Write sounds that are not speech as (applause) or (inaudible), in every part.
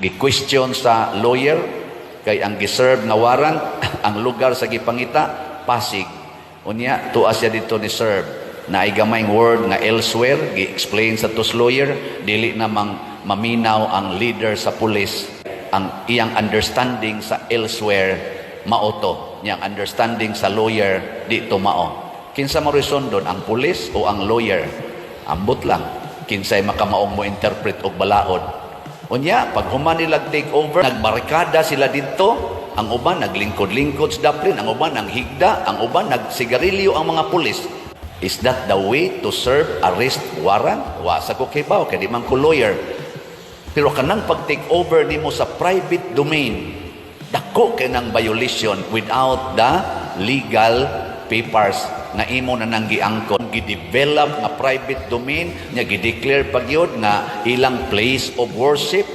gi-question sa lawyer kay ang giserve nga warrant (laughs) ang lugar sa gipangita Pasig. Unya tuwa siya dito ni serve. Na ay gamayng word nga elsewhere gi-explain sa tos lawyer dili namang maminaw ang leader sa pulis. Ang iyang understanding sa elsewhere maoto niyang understanding sa lawyer di mao. Kinsa mo risondon ang pulis o ang lawyer? Ambot lang. Kinsay makamaong mo interpret og balaod unya pag human nila take over nagbarikada sila dito. Ang uban naglingkod-lingkod sa daplin ang uban ang higda ang uban nagsigarilyo ang mga pulis. Is that the way to serve arrest warrant? Wa sa ko kay baw kay di man ko lawyer. Pero kanang pag-take over nimo sa private domain, dako kay nang violation without the legal papers na imo na nang giangkon gidevelop nga private domain nya gideclare pagyod nga ilang place of worship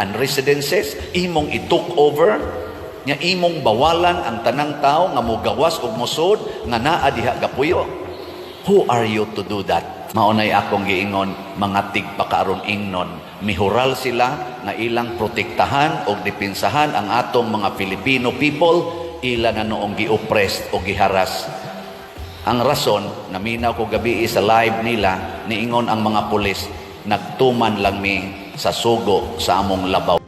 and residences imong i-took over nya imong bawalan ang tanang tao nga mogawas og mosod nga naa diha gapuyo Who are you to do that? Maunay akong giingon, mga tigpakaron ingnon. Mihural sila na ilang protektahan o dipinsahan ang atong mga Filipino people, ila na noong gi-oppressed o giharas. Ang rason, naminaw ko gabi sa live nila, niingon ang mga pulis, nagtuman lang mi sa sugo sa among labaw.